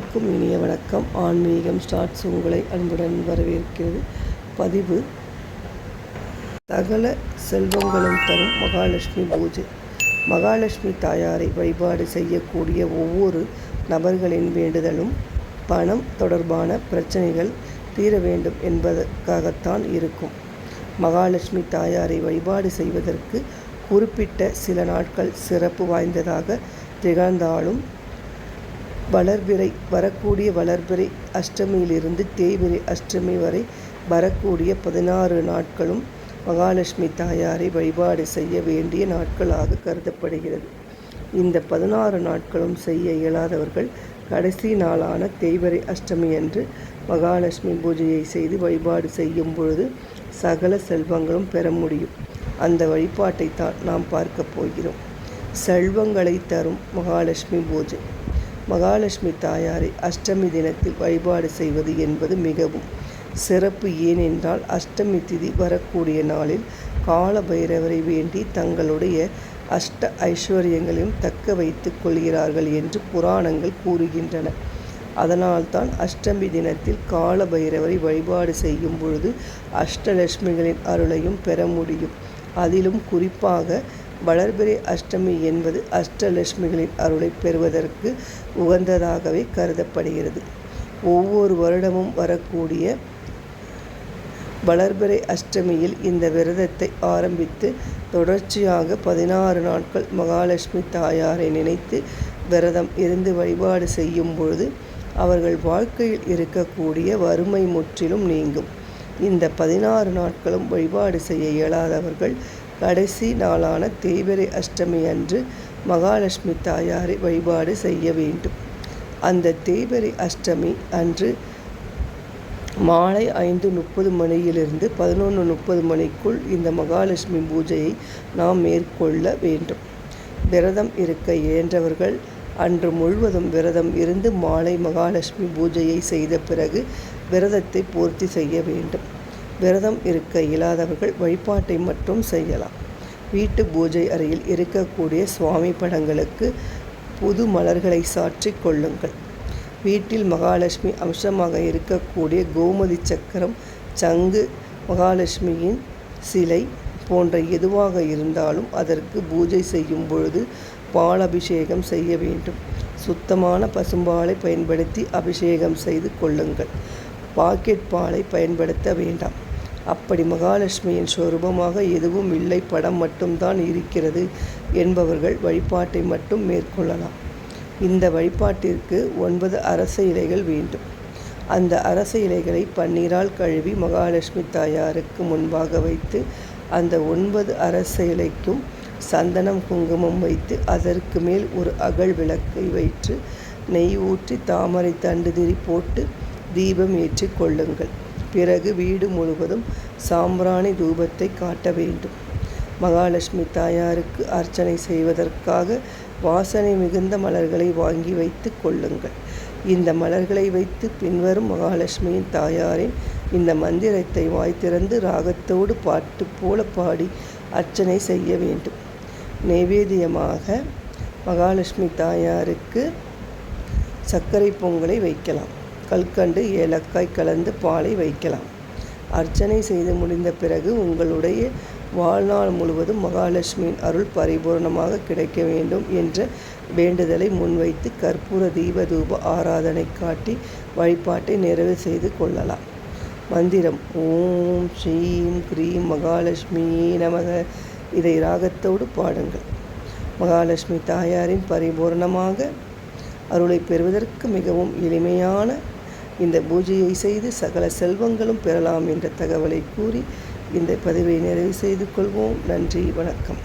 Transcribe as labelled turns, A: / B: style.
A: அனைவருக்கும் இனிய வணக்கம். ஆன்மீகம் ஸ்டார்ட்ஸ் உங்களை அன்புடன் வரவேற்கிறது. பதிவு. சகல செல்வங்களும் தரும் மகாலட்சுமி பூஜை. மகாலட்சுமி தாயாரை வழிபாடு செய்யக்கூடிய ஒவ்வொரு நபர்களின் வேண்டுதலும் பணம் தொடர்பான பிரச்சனைகள் தீர வேண்டும் என்பதற்காகத்தான் இருக்கும். மகாலட்சுமி தாயாரை வழிபாடு செய்வதற்கு குறிப்பிட்ட சில நாட்கள் சிறப்பு வாய்ந்ததாக திகழ்ந்தாலும் வளர்பிறை வரக்கூடிய வளர்பிறை அஷ்டமியிலிருந்து தேய்பிறை அஷ்டமி வரை வரக்கூடிய பதினாறு நாட்களும் மகாலட்சுமி தாயாரை வழிபாடு செய்ய வேண்டிய நாட்களாக கருதப்படுகிறது. இந்த பதினாறு நாட்களும் செய்ய இயலாதவர்கள் கடைசி நாளான தேய்வரை அஷ்டமி அன்று மகாலட்சுமி பூஜையை செய்து வழிபாடு செய்யும் பொழுது சகல செல்வங்களும் பெற முடியும். அந்த வழிபாட்டை தான் நாம் பார்க்க போகிறோம். செல்வங்களை தரும் மகாலட்சுமி பூஜை. மகாலட்சுமி தாயாரை அஷ்டமி தினத்தில் வழிபாடு செய்வது என்பது மிகவும் சிறப்பு. ஏனென்றால் அஷ்டமி திதி வரக்கூடிய நாளில் கால பைரவரை வேண்டி தங்களுடைய அஷ்ட ஐஸ்வர்யங்களையும் தக்க வைத்துக் கொள்கிறார்கள் என்று புராணங்கள் கூறுகின்றன. அதனால்தான் அஷ்டமி தினத்தில் கால பைரவரை வழிபாடு செய்யும் பொழுது அஷ்டலட்சுமிகளின் அருளையும் பெற முடியும். அதிலும் குறிப்பாக வளர்பிறை அஷ்டமி என்பது அஷ்டலட்சுமிகளின் அருளை பெறுவதற்கு உகந்ததாகவே கருதப்படுகிறது. ஒவ்வொரு வருடமும் வரக்கூடிய வளர்பிறை அஷ்டமியில் இந்த விரதத்தை ஆரம்பித்து தொடர்ச்சியாக பதினாறு நாட்கள் மகாலட்சுமி தாயாரை நினைத்து விரதம் இருந்து வழிபாடு செய்யும் பொழுது அவர்கள் வாழ்க்கையில் இருக்கக்கூடிய வறுமை முற்றிலும் நீங்கும். இந்த பதினாறு நாட்களும் வழிபாடு செய்ய இயலாதவர்கள் கடைசி நாளான தேய்பிறை அஷ்டமி அன்று மகாலட்சுமி தாயாரை வழிபாடு செய்ய வேண்டும். அந்த தேய்பிறை அஷ்டமி அன்று மாலை ஐந்து முப்பது மணியிலிருந்து பதினொன்று முப்பது மணிக்குள் இந்த மகாலட்சுமி பூஜையை நாம் மேற்கொள்ள வேண்டும். விரதம் இருக்க இயன்றவர்கள் அன்று முழுவதும் விரதம் இருந்து மாலை மகாலட்சுமி பூஜையை செய்த பிறகு விரதத்தை பூர்த்தி செய்ய வேண்டும். விரதம் இருக்க இயலாதவர்கள் வழிபாட்டை மட்டும் செய்யலாம். வீட்டு பூஜை அறையில் இருக்கக்கூடிய சுவாமி படங்களுக்கு புது மலர்களை சாற்றி கொள்ளுங்கள். வீட்டில் மகாலட்சுமி அம்சமாக இருக்கக்கூடிய கோமதி சக்கரம் சங்கு மகாலட்சுமியின் சிலை போன்ற எதுவாக இருந்தாலும் அதற்கு பூஜை செய்யும் பொழுது பால் அபிஷேகம் செய்ய வேண்டும். சுத்தமான பசும்பாலை பயன்படுத்தி அபிஷேகம் செய்து கொள்ளுங்கள். பாக்கெட் பாலை பயன்படுத்த வேண்டாம். அப்படி மகாலட்சுமியின் சொரூபமாக எதுவும் இல்லை படம் மட்டும்தான் இருக்கிறது என்பவர்கள் வழிபாட்டை மட்டும் மேற்கொள்ளலாம். இந்த வழிபாட்டிற்கு ஒன்பது அரச இலைகள் வேண்டும். அந்த அரச இலைகளை பன்னீரால் கழுவி மகாலட்சுமி தாயாருக்கு முன்பாக வைத்து அந்த ஒன்பது அரச இலைக்கும் சந்தனம் குங்குமம் வைத்து அதற்கு மேல் ஒரு அகல் விளக்கை வைத்து நெய் ஊற்றி தாமரை தண்டுதிரி போட்டு தீபம் ஏற்றி கொள்ளுங்கள். பிறகு வீடு முழுவதும் சாம்பிராணி தூபத்தை காட்ட வேண்டும். மகாலட்சுமி தாயாருக்கு அர்ச்சனை செய்வதற்காக வாசனை மிகுந்த மலர்களை வாங்கி வைத்து கொள்ளுங்கள். இந்த மலர்களை வைத்து பின்வரும் மகாலட்சுமியின் தாயாரின் இந்த மந்திரத்தை வாய் திறந்து ராகத்தோடு பாட்டு போல பாடி அர்ச்சனை செய்ய வேண்டும். நைவேத்தியமாக மகாலட்சுமி தாயாருக்கு சர்க்கரை பொங்கலை வைக்கலாம். கல்கண்டு ஏலக்காய் கலந்து பாலை வைக்கலாம். அர்ச்சனை செய்து முடிந்த பிறகு உங்களுடைய வாழ்நாள் முழுவதும் மகாலட்சுமியின் அருள் பரிபூர்ணமாக கிடைக்க வேண்டும் என்ற வேண்டுதலை முன்வைத்து கற்பூர தீப தூப ஆராதனை காட்டி வழிபாட்டை நிறைவு செய்து கொள்ளலாம். மந்திரம் ஓம் ஸ்ரீம் கிரீம் மகாலட்சுமி நமக இதை ராகத்தோடு பாடுங்கள். மகாலட்சுமி தாயாரின் பரிபூர்ணமாக அருளை பெறுவதற்கு மிகவும் எளிமையான இந்த பூஜையை செய்து சகல செல்வங்களும் பெறலாம் என்ற தகவலை கூறி இந்த பதிவை நிறைவு செய்து கொள்வோம். நன்றி வணக்கம்.